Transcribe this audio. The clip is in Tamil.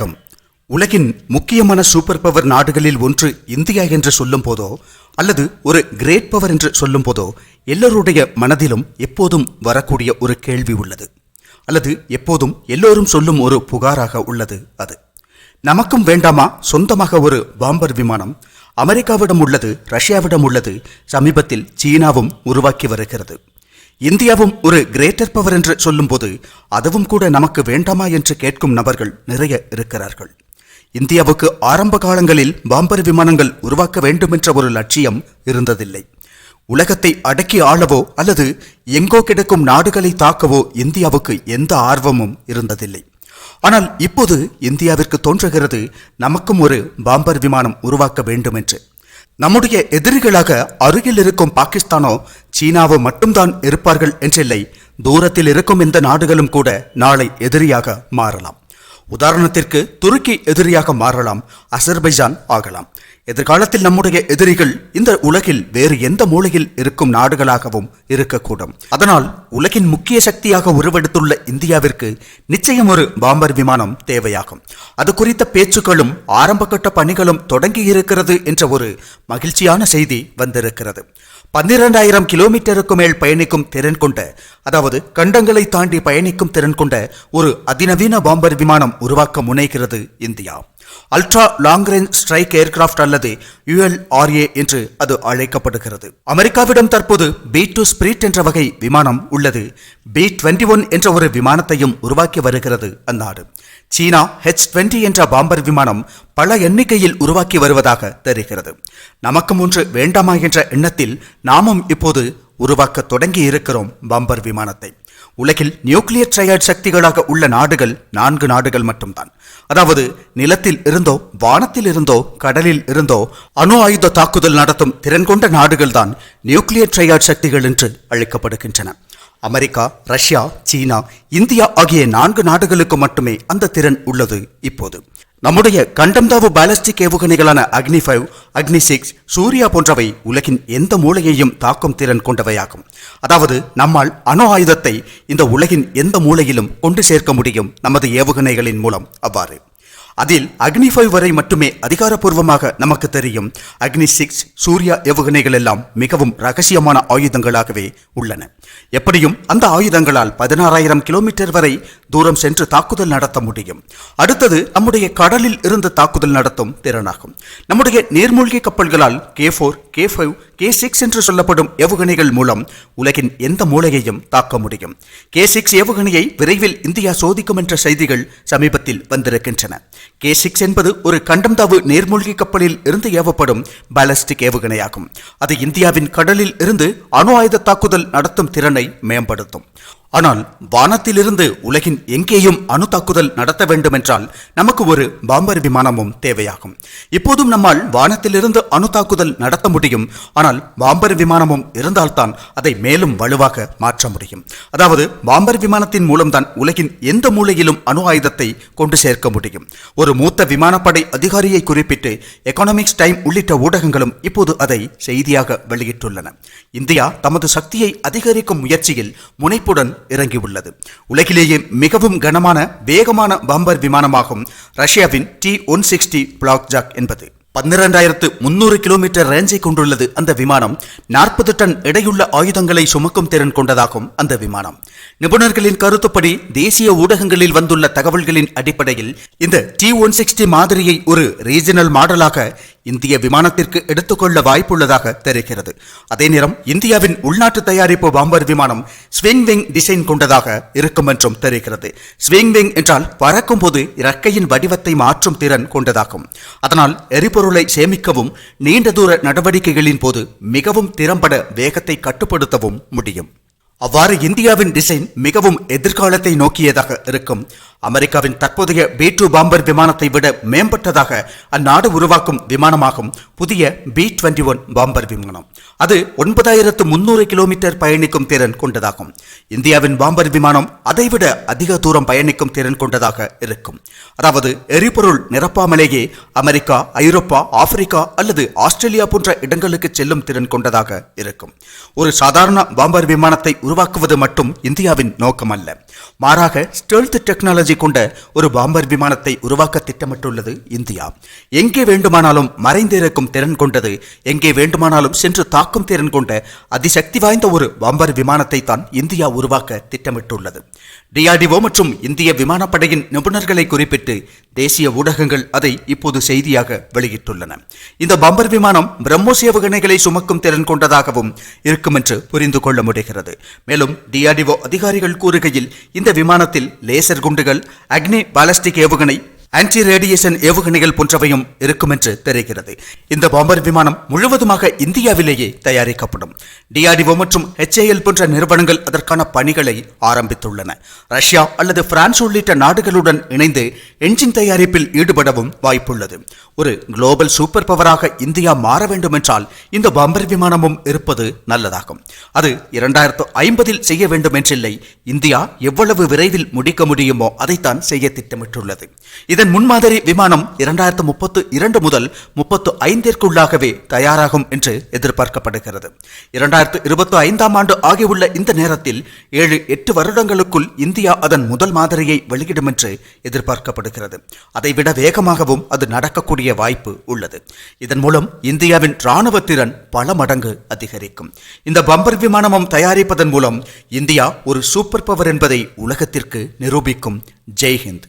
வணக்கம். உலகின் முக்கியமான சூப்பர் பவர் நாடுகளில் ஒன்று இந்தியா என்று சொல்லும் போதோ அல்லது ஒரு கிரேட் பவர் என்று சொல்லும் போதோ எல்லோருடைய மனதிலும் எப்போதும் வரக்கூடிய ஒரு கேள்வி உள்ளது. அல்லது எப்போதும் எல்லோரும் சொல்லும் ஒரு புகாராக உள்ளது அது. நமக்கும் வேண்டாமா? சொந்தமாக ஒரு பாம்பர் விமானம் அமெரிக்காவிடம் உள்ளது ரஷ்யாவிடம் உள்ளது சமீபத்தில் சீனாவும் உருவாக்கி வருகிறது. இந்தியாவும் ஒரு கிரேட்டர் பவர் என்று சொல்லும்போது அதுவும் கூட நமக்கு வேண்டாமா என்று கேட்கும் நபர்கள் நிறைய இருக்கிறார்கள். இந்தியாவுக்கு ஆரம்ப காலங்களில் பாம்பர் விமானங்கள் உருவாக்க வேண்டும் என்ற ஒரு லட்சியம் இருந்ததில்லை. உலகத்தை அடக்கி ஆளவோ அல்லது எங்கோ கிடக்கும் நாடுகளை தாக்கவோ இந்தியாவுக்கு எந்த ஆர்வமும் இருந்ததில்லை. ஆனால் இப்போது இந்தியாவிற்கு தோன்றுகிறது நமக்கும் ஒரு பாம்பர் விமானம் உருவாக்க வேண்டும் என்று நம்முடைய எதிரிகளாக அருகில் இருக்கும் பாகிஸ்தானோ சீனாவோ மட்டும்தான் இருப்பார்கள் என்றில்லை. தூரத்தில் இருக்கும் இந்த நாடுகளும் கூட நாளை எதிரியாக மாறலாம். உதாரணத்திற்கு துருக்கி எதிரியாக மாறலாம் அசர்பைஜான் ஆகலாம். எதிர்காலத்தில் நம்முடைய எதிரிகள் இந்த உலகில் வேறு எந்த மூலையில் இருக்கும் நாடுகளாகவும் இருக்கக்கூடும். அதனால் உலகின் முக்கிய சக்தியாக உருவெடுத்துள்ள இந்தியாவிற்கு நிச்சயம் ஒரு பாம்பர் விமானம் தேவையாகும். அது குறித்த பேச்சுக்களும் ஆரம்பகட்ட பணிகளும் தொடங்கி இருக்கிறது என்ற ஒரு மகிழ்ச்சியான செய்தி வந்திருக்கிறது. பன்னிரண்டாயிரம் கிலோமீட்டருக்கு மேல் பயணிக்கும் திறன் கொண்ட அதாவது கண்டங்களை தாண்டி பயணிக்கும் திறன் கொண்ட ஒரு அதிநவீன பாம்பர் விமானம் உருவாக்க முனைகிறது India. Ultra long range strike aircraft அல்லது யுஎல்ஆர்ஏ என்று அது அழைக்கப்படுகிறது. அமெரிக்காவிடம் தற்போது பி டு ஸ்பிரிட் என்ற வகை விமானம் உள்ளது. பி டுவெண்டி ஒன் என்ற ஒரு விமானத்தையும் உருவாக்கி வருகிறது அந்நாடு. சீனா ஹெச் டுவெண்ட்டி என்ற பாம்பர் விமானம் பல எண்ணிக்கையில் உருவாக்கி வருவதாக தெரிகிறது. நமக்கும் ஒன்று வேண்டாமா என்ற எண்ணத்தில் நாமும் இப்போது உருவாக்க தொடங்கி இருக்கிறோம் பாம்பர் விமானத்தை. உலகில் நியூக்ளியர் ட்ரையாட் சக்திகளாக உள்ள நாடுகள் நான்கு நாடுகள் மட்டும்தான். அதாவது நிலத்தில் இருந்தோ வானத்தில் இருந்தோ கடலில் இருந்தோ அணு ஆயுத தாக்குதல் நடத்தும் திறன் கொண்ட நாடுகள்தான் நியூக்ளியர் ட்ரையாட் சக்திகள் என்று அழைக்கப்படுகின்றன. அமெரிக்கா ரஷ்யா சீனா இந்தியா ஆகிய நான்கு நாடுகளுக்கு மட்டுமே அந்த திறன் உள்ளது இப்போது. நம்முடைய கண்டம்தாவு பாலஸ்டிக் ஏவுகணைகளான அக்னி ஃபைவ் அக்னி சிக்ஸ் சூர்யா போன்றவை உலகின் எந்த மூலையையும் தாக்கும் திறன் கொண்டவையாகும். அதாவது நம்மால் அணு ஆயுதத்தை இந்த உலகின் எந்த மூலையிலும் கொண்டு சேர்க்க முடியும் நமது ஏவுகணைகளின் மூலம். அவ்வாறு. அதில் அக்னி ஃபைவ் வரை மட்டுமே அதிகாரப்பூர்வமாக நமக்கு தெரியும். அக்னி சிக்ஸ் சூர்யா ஏவுகணைகள் எல்லாம் மிகவும் ரகசியமான ஆயுதங்களாகவே உள்ளன. எப்படியும் அந்த ஆயுதங்களால் பதினாறாயிரம் கிலோமீட்டர் வரை தூரம் சென்று தாக்குதல் நடத்த முடியும். அடுத்தது நம்முடைய கடலில் இருந்து தாக்குதல் நடத்தும் திறனாகும். நம்முடைய நீர்மூழ்கி கப்பல்களால் K four K five K six என்று சொல்லப்படும் ஏவுகணைகள் மூலம் உலகின் எந்த மூலையையும் தாக்க முடியும். கே சிக்ஸ் ஏவுகணையை விரைவில் இந்தியா சோதிக்கும் என்ற செய்திகள் சமீபத்தில் வந்திருக்கின்றன. கே சிக்ஸ் என்பது ஒரு கண்டம்தாவு நீர்மூழ்கி கப்பலில் இருந்து ஏவப்படும் பாலஸ்டிக் ஏவுகணையாகும். அது இந்தியாவின் கடலில் இருந்து அணு ஆயுத தாக்குதல் நடத்தும் திறனை மேம்படுத்தும். ஆனால் வானத்திலிருந்து உலகின் எங்கேயும் அணு தாக்குதல் நடத்த வேண்டுமென்றால் நமக்கு ஒரு பாம்பர் விமானமும் தேவையாகும். இப்போதும் நம்மால் வானத்திலிருந்து அணு தாக்குதல் நடத்த முடியும். ஆனால் பாம்பர் விமானமும் இருந்தால்தான் அதை மேலும் வலுவாக மாற்ற முடியும். அதாவது பாம்பர் விமானத்தின் மூலம்தான் உலகின் எந்த மூலையிலும் அணு ஆயுதத்தை கொண்டு சேர்க்க முடியும். ஒரு மூத்த விமானப்படை அதிகாரியை குறிப்பிட்டு எக்கனாமிக்ஸ் டைம் உள்ளிட்ட ஊடகங்களும் இப்போது அதை செய்தியாக வெளியிட்டுள்ளன. இந்தியா தமது சக்தியை அதிகரிக்கும் முயற்சியில் முனைப்புடன் இறங்கியுள்ளது. உலகிலேயே மிகவும் கனமான வேகமான பம்பர் விமானமாகும் ரஷ்யாவின் T one sixty black jack என்பது. பன்னிரண்டாயிரத்து முன்னூறு கிலோமீட்டர் ரேஞ்சை கொண்டுள்ளது அந்த விமானம். நாற்பது டன் எடையுள்ள ஆயுதங்களை சுமக்கும் திறன் கொண்டதாகும் அந்த விமானம். நிபுணர்களின் கருத்துப்படி தேசிய ஊடகங்களில் வந்துள்ள தகவல்களின் அடிப்படையில் இந்த டி ஒன் சிக்ஸ்டி மாதிரியை ஒரு ரீஜனல் மாடலாக இந்திய விமானத்திற்கு எடுத்துக்கொள்ள வாய்ப்புள்ளதாக தெரிகிறது. அதே நேரம் இந்தியாவின் உள்நாட்டு தயாரிப்பு பாம்பர் விமானம் ஸ்விங் விங் டிசைன் கொண்டதாக இருக்கும் என்றும் தெரிகிறது. ஸ்விங் விங் என்றால் பறக்கும் போது இறக்கையின் வடிவத்தை மாற்றும் திறன் கொண்டதாகும். அதனால் எரிபொருளை சேமிக்கவும் நீண்ட தூர நடவடிக்கைகளின் போது மிகவும் திறம்பட வேகத்தை கட்டுப்படுத்தவும் முடியும். அவ்வாறு இந்தியாவின் டிசைன் மிகவும் எதிர்காலத்தை நோக்கியதாக இருக்கும். அமெரிக்காவின் தற்போதைய பி டூ பாம்பர் விமானத்தை விட மேம்பட்டதாக அந்நாடு உருவாக்கும் விமானமாகும் புதிய பி டுவெண்ட்டி ஒன் பாம்பர் விமானம். அது ஒன்பதாயிரத்து முன்னூறு கிலோமீட்டர் பயணிக்கும் திறன் கொண்டதாகும். இந்தியாவின் பாம்பர் விமானம் அதைவிட அதிக தூரம் பயணிக்கும் திறன் கொண்டதாக இருக்கும். அதாவது எரிபொருள் நிரப்பாமலேயே அமெரிக்கா ஐரோப்பா ஆப்பிரிக்கா அல்லது ஆஸ்திரேலியா போன்ற இடங்களுக்கு செல்லும் திறன் கொண்டதாக இருக்கும். ஒரு சாதாரண பாம்பர் விமானத்தை உருவாக்குவது மட்டும் இந்தியாவின் நோக்கம் அல்ல மாறாக ஸ்டெல்த் டெக்னாலஜி கொண்ட ஒரு பாம்பர் விமானத்தை உருவாக்க திட்டமிட்டுள்ளது இந்தியா. எங்கே வேண்டுமானாலும் மறைந்திருக்கும் திறன் கொண்டது எங்கே வேண்டுமானாலும் சென்று தாக்கும் திறன் கொண்ட அதிசக்தி வாய்ந்த ஒரு பாம்பர் விமானத்தை தான் இந்தியா உருவாக்க திட்டமிட்டுள்ளது. டிஆர்டிஓ மற்றும் இந்திய விமானப்படையின் நிபுணர்களை குறிப்பிட்டு தேசிய ஊடகங்கள் அதை இப்போது செய்தியாக வெளியிட்டுள்ளன. இந்த பாம்பர் விமானம் பிரம்மோஸ் ஏவுகணைகளை சுமக்கும் திறன் கொண்டதாகவும் இருக்கும் என்று புரிந்து கொள்ள முடிகிறது. மேலும் டிஆர்டிஓ அதிகாரிகள் கூறுகையில் இந்த விமானத்தில் லேசர் குண்டுகள் அக்னி பாலஸ்டிக் ஏவுகணை ஆன்டி ரேடியேஷன் ஏவுகணைகள் போன்றவையும் இருக்கும் என்று தெரிகிறது. இந்த பாம்பர் விமானம் முழுவதுமாக இந்தியாவிலேயே தயாரிக்கப்படும். டிஆர்டிஓ மற்றும் ஹெச்ஏஎல் போன்ற நிறுவனங்கள் அதற்கான பணிகளை ஆரம்பித்துள்ளன. ரஷ்யா அல்லது பிரான்ஸ் உள்ளிட்ட நாடுகளுடன் இணைந்து என்ஜின் தயாரிப்பில் ஈடுபடவும் வாய்ப்புள்ளது. ஒரு குளோபல் சூப்பர் பவராக இந்தியா மாற வேண்டும் என்றால் இந்த பாம்பர் விமானமும் இருப்பது நல்லதாகும். அது இரண்டாயிரத்து ஐம்பதில் செய்ய வேண்டும் என்றில்லை இந்தியா எவ்வளவு விரைவில் முடிக்க முடியுமோ அதைத்தான் செய்ய திட்டமிட்டுள்ளது. இதன் முன்மாதிரி விமானம் இரண்டாயிரத்து முப்பத்து இரண்டு முதல் முப்பத்து ஐந்திற்குள்ளாகவே தயாராகும் என்று எதிர்பார்க்கப்படுகிறது. இரண்டாயிரத்து இருபத்தி ஐந்தாம் ஆண்டு ஆகியுள்ள இந்த நேரத்தில் ஏழு எட்டு வருடங்களுக்குள் இந்தியா அதன் முதல் மாதிரியை வெளியிடும் என்று எதிர்பார்க்கப்படுகிறது. அதைவிட வேகமாகவும் அது நடக்கக்கூடிய வாய்ப்பு உள்ளது. இதன் மூலம் இந்தியாவின் இராணுவ திறன் பல மடங்கு அதிகரிக்கும். இந்த பம்பர் விமானமும் தயாரிப்பதன் மூலம் இந்தியா ஒரு சூப்பர் பவர் என்பதை உலகத்திற்கு நிரூபிக்கும். ஜெய்ஹிந்த்.